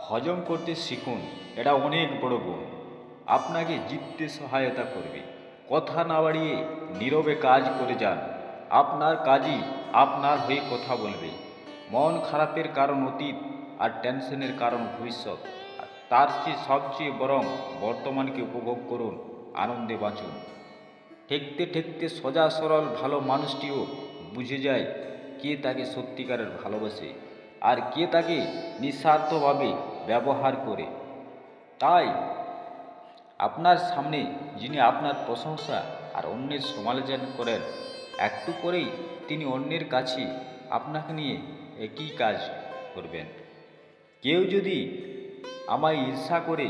হজম করতে শিখুন, এটা অনেক বড় গুণ। আপনাকে জিততে সহায়তা করবে। কথা না বাড়িয়ে নীরবে কাজ করে যান। আপনার কাজই আপনার হয়ে কথা বলবে। মন খারাপের কারণ অতীত আর টেনশনের কারণ ভবিষ্যৎ। তার চেয়ে সবচেয়ে বরং বর্তমানকে উপভোগ করুন, আনন্দে বাঁচুন। ঠেকতে ঠেকতে সোজা সরল ভালো মানুষটিও বুঝে যায় কে তাকে সত্যিকারের ভালোবাসে। আর কে তাকে নিঃস্বার্থভাবে ব্যবহার করে? তাই আপনার সামনে যিনি আপনার প্রশংসা আর অন্যের সমালোচনা করেন, একটু করেই তিনি অন্যের কাছে আপনাকে নিয়ে একই কাজ করবেন। কেউ যদি আমায় ঈর্ষা করে,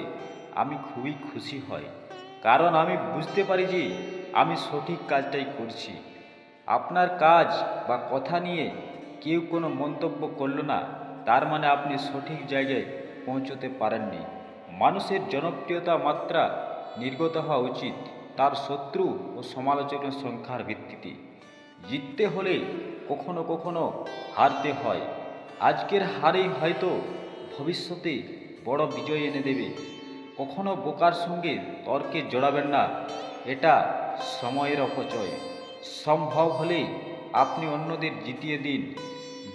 আমি খুবই খুশি হই। কারণ আমি বুঝতে পারি যে আমি সঠিক কাজটাই করছি। আপনার কাজ বা কথা নিয়ে কেউ কোনো মন্তব্য করল না, তার মানে আপনি সঠিক জায়গায় পৌঁছতে পারেননি। মানুষের জনপ্রিয়তা মাত্রা নির্গত হওয়া উচিত, তার শত্রু ও সমালোচকের সংখ্যার ভিত্তিতে। জিততে হলে কখনো কখনো হারতে হয়। আজকের হারেই হয়তো ভবিষ্যতে বড় বিজয় এনে দেবে। কখনো বোকার সঙ্গে তর্কে জড়াবেন না, এটা সময়ের অপচয়। সম্ভব হলে আপনি অন্যদের জিতিয়ে দিন।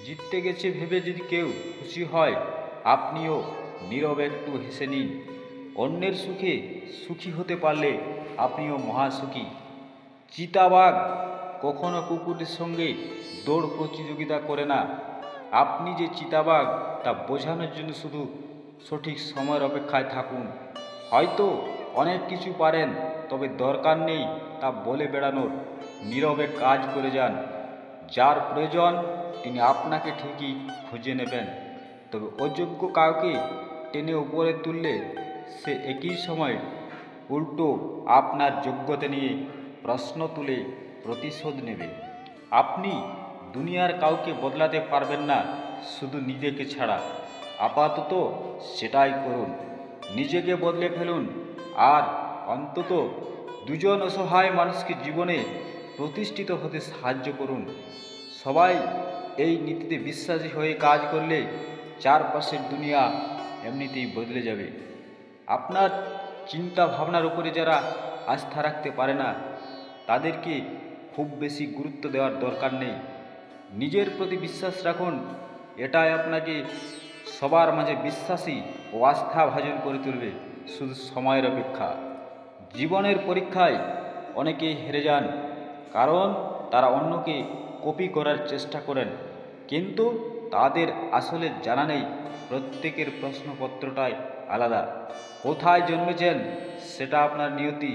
জিততে গেছে ভেবে যদি কেউ খুশি হয়, আপনিও নীরবে একটু হেসে নিন। অন্যের সুখে সুখী হতে পারলে আপনিও মহাসুখী। চিতাবাঘ কখনো কুকুরের সঙ্গে দৌড় প্রতিযোগিতা করে না। আপনি যে চিতাবাঘ, তা বোঝানোর জন্য শুধু সঠিক সময়ের অপেক্ষায় থাকুন। হয়তো অনেক কিছু পারেন, তবে দরকার নেই তা বলে বেড়ানোর। নীরবে কাজ করে যান। যার প্রয়োজন, তিনি আপনাকে ঠিকই খুঁজে নেবেন। তবে অযোগ্য কাউকে টেনে উপরে তুললে সে একই সময় উল্টো আপনার যোগ্যতা নিয়ে প্রশ্ন তুলে প্রতিশোধ নেবে। আপনি দুনিয়ার কাউকে বদলাতে পারবেন না, শুধু নিজেকে ছাড়া। আপাতত সেটাই করুন। নিজেকে বদলে ফেলুন। আর অন্তত দুজন অসহায় মানুষকে জীবনে প্রতিষ্ঠিত হতে সাহায্য করুন। সবাই এই নীতিতে বিশ্বাসী হয়ে কাজ করলে চারপাশের দুনিয়া এমনিতেই বদলে যাবে। আপনার চিন্তা ভাবনার উপরে যারা আস্থা রাখতে পারে না, তাদেরকে খুব বেশি গুরুত্ব দেওয়ার দরকার নেই। নিজের প্রতি বিশ্বাস রাখুন, এটাই আপনাকে সবার মাঝে বিশ্বাসী ও আস্থা ভাজন করে তুলবে, শুধু সময়ের অপেক্ষা। জীবনের পরীক্ষায় অনেকেই হেরে যান কারণ তারা অন্যকে কপি করার চেষ্টা করেন। কিন্তু তাদের আসলে জানা নেই, প্রত্যেকের প্রশ্নপত্রটাই আলাদা। কোথায় জন্মেছেন সেটা আপনার নিয়তি,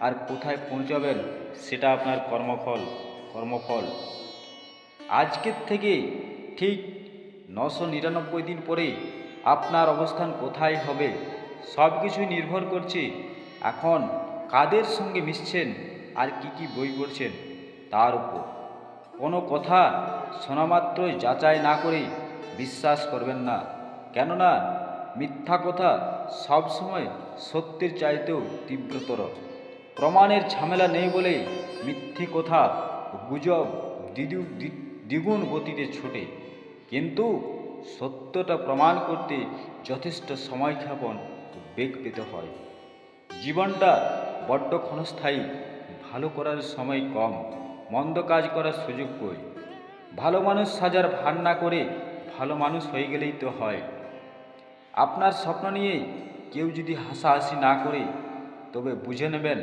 আর কোথায় পৌঁছাবেন সেটা আপনার কর্মফল কর্মফল। আজকের থেকে ঠিক নশো নিরানব্বই দিন পরে আপনার অবস্থান কোথায় হবে সব কিছুই নির্ভর করছে এখন কাদের সঙ্গে মিশছেন আর কি কি বই পড়ছেন? তার উপর। কোনো কথা শোনামাত্রই যাচাই না করে বিশ্বাস করবেন না। কেননা মিথ্যা কথা সবসময় সত্যের চাইতেও তীব্রতর। প্রমাণের ঝামেলা নেই বলে মিথ্যে কথা গুজব দ্বিদু- দ্বিগুণ গতিতে ছোটে। কিন্তু সত্যটা প্রমাণ করতে যথেষ্ট সময় ক্ষেপণ বেগ পেতে হয়। জীবনটা বড্ড ক্ষণস্থায়ী ভালো করার সময় কম, মন্দ কাজ করার সুযোগ কই। ভালো মানুষ সাজার ভার না করে ভালো মানুষ হয়ে গেলেই তো হয়। আপনার স্বপ্ন নিয়ে কেউ যদি হাসাহাসি না করে, তবে বুঝে নেবেন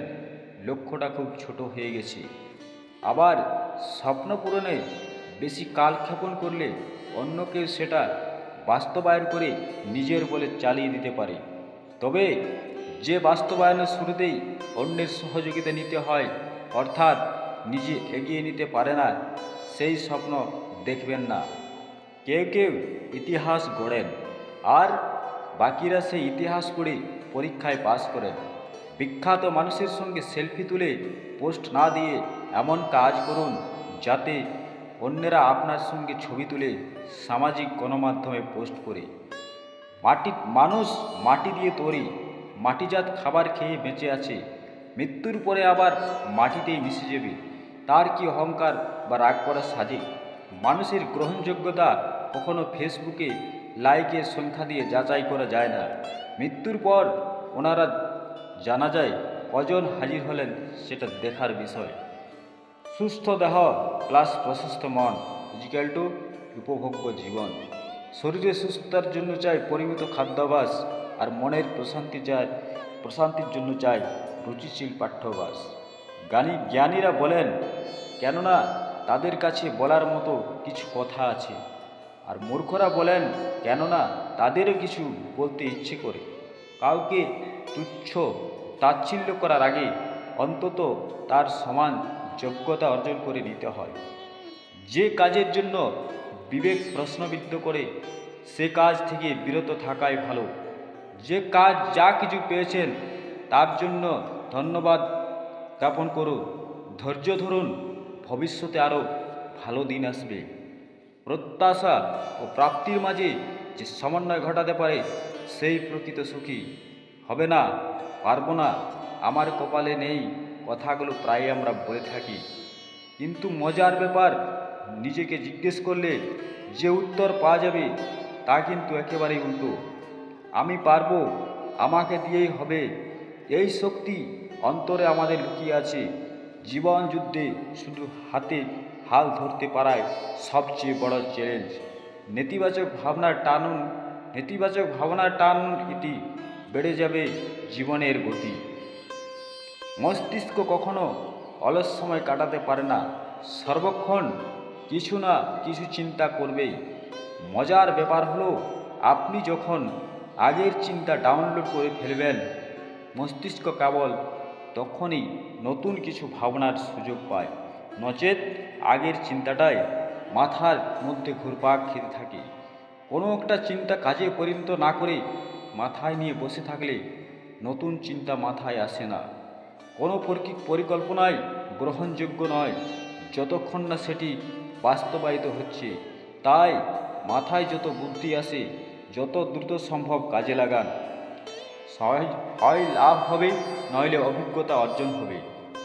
লক্ষ্যটা খুব ছোট হয়ে গেছে। আবার স্বপ্ন পূরণে বেশি কালক্ষেপণ করলে অন্য কেউ সেটা বাস্তবায়ন করে নিজের বলে চালিয়ে দিতে পারে। তবে যে বাস্তবায়নের শুরুতেই অন্যের সহযোগিতা নিতে হয়, অর্থাৎ নিজে এগিয়ে নিতে পারে না, সেই স্বপ্ন দেখবেন না। কেউ কেউ ইতিহাস গড়েন, আর বাকিরা সেই ইতিহাস পড়ে পরীক্ষায় পাশ করেন। বিখ্যাত মানুষের সঙ্গে সেলফি তুলে পোস্ট না দিয়ে এমন কাজ করুন, যাতে অন্যেরা আপনার সঙ্গে ছবি তুলে সামাজিক গণমাধ্যমে পোস্ট করে। মাটি, মানুষ মাটি দিয়ে তৈরি মাটিজাত খাবার খেয়ে বেঁচে আছে। মৃত্যুর পরে আবার মাটিতেই মিশে যাবে। তার কি অহংকার বা রাগ করা সাজে? মানুষের গ্রহণযোগ্যতা কখনো ফেসবুকে লাইকের সংখ্যা দিয়ে যাচাই করা যায় না। মৃত্যুর পর ওনারা জানা যায় কজন হাজির হলেন সেটা দেখার বিষয়। সুস্থ দেহ প্লাস প্রশস্ত মন, ফিজিক্যাল টু, উপভোগ্য জীবন। শরীরে সুস্থতার জন্য চাই পরিমিত খাদ্যাভ্যাস আর মনের প্রশান্তি যায়, প্রশান্তির জন্য চাই রুচিশীল পাঠ্যবাস। জ্ঞানী জ্ঞানীরা বলেন, কেননা তাদের কাছে বলার মতো কিছু কথা আছে। আর মূর্খরা বলেন, কেননা তাদেরও কিছু বলতে ইচ্ছে করে। কাউকে তুচ্ছ তাচ্ছিল্য করার আগে অন্তত তার সমান যোগ্যতা অর্জন করে নিতে হয়। যে কাজের জন্য বিবেক প্রশ্নবিদ্ধ করে, সে কাজ থেকে বিরত থাকাই ভালো। যে কাজ যা কিছু পেয়েছেন, তার জন্য ধন্যবাদ জ্ঞাপন করুন। ধৈর্য ধরুন, ভবিষ্যতে আরও ভালো দিন আসবে। প্রত্যাশা ও প্রাপ্তির মাঝে যে সমন্বয় ঘটাতে পারে, সেই প্রকৃত সুখী। হবে না, পারব না, আমার কপালে নেই কথাগুলো প্রায় আমরা বলে থাকি। কিন্তু মজার ব্যাপার, নিজেকে জিজ্ঞেস করলে যে উত্তর পাওয়া যাবে, তা কিন্তু একেবারেই উল্টো। আমি পারব, আমাকে দিয়েই হবে। এই শক্তি অন্তরে আমাদের লুকিয়ে আছে। জীবন যুদ্ধে শুধু হাতে হাল ধরতে পারায় সবচেয়ে বড় চ্যালেঞ্জ নেতিবাচক ভাবনার টানুন, নেতিবাচক ভাবনার টানুন এটি। বেড়ে যাবে জীবনের গতি। মস্তিষ্ক কখনো অলস সময় কাটাতে পারে না। সর্বক্ষণ কিছু না কিছু চিন্তা করবেই। মজার ব্যাপার হলো, আপনি যখন আগের চিন্তা ডাউনলোড করে ফেলবেন। মস্তিষ্ক কেবল তখনই নতুন কিছু ভাবনার সুযোগ পায়। নচেত আগের চিন্তাটাই মাথার মধ্যে ঘুরপাক খেতে থাকে। কোনো একটা চিন্তা কাজে পরিণত না করে মাথায় নিয়ে বসে থাকলে নতুন চিন্তা মাথায় আসে না। কোনো পরি- পরিকল্পনাই গ্রহণযোগ্য নয়। যতক্ষণ না সেটি বাস্তবায়িত হচ্ছে, তাই মাথায় যত বুদ্ধি আসে যত দ্রুত সম্ভব কাজে লাগান। হয় হয় লাভ হবে, নইলে অভিজ্ঞতা অর্জন হবে।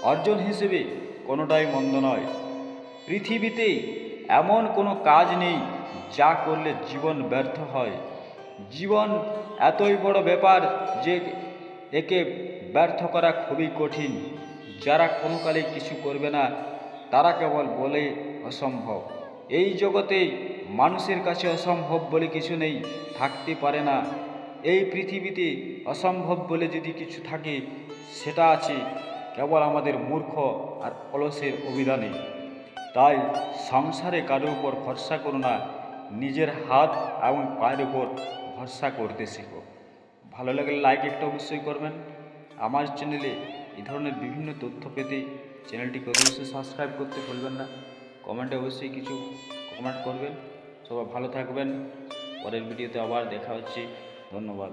অর্জন হিসেবে কোনোটাই মন্দ নয়। পৃথিবীতে এমন কোনো কাজ নেই যা করলে জীবন ব্যর্থ হয়। জীবন এতই বড় ব্যাপার যে একে ব্যর্থ করা খুবই কঠিন। যারা কোনো কালে কিছু করবে না, তারা কেবল বলে অসম্ভব। এই জগতে মানুষের কাছে অসম্ভব বলে কিছু নেই, থাকতে পারে না। এই পৃথিবীতে অসম্ভব বলে যদি কিছু থাকে, সেটা আছে কেবল আমাদের মূর্খ আর অলসের অভিধানে। তাই সংসারে কারোর উপর ভরসা করো না, নিজের হাত এবং পায়ের উপর ভরসা করতে শেখো। ভালো লাগলে লাইক একটা অবশ্যই করবেন। আমার চ্যানেলে এই ধরনের বিভিন্ন তথ্য পেতে চ্যানেলটিকে অবশ্যই সাবস্ক্রাইব করতে ভুলবেন না। কমেন্টে অবশ্যই কিছু কমেন্ট করবেন। সবাই ভালো থাকবেন। পরের ভিডিওতে আবার দেখা হচ্ছে। ধন্যবাদ।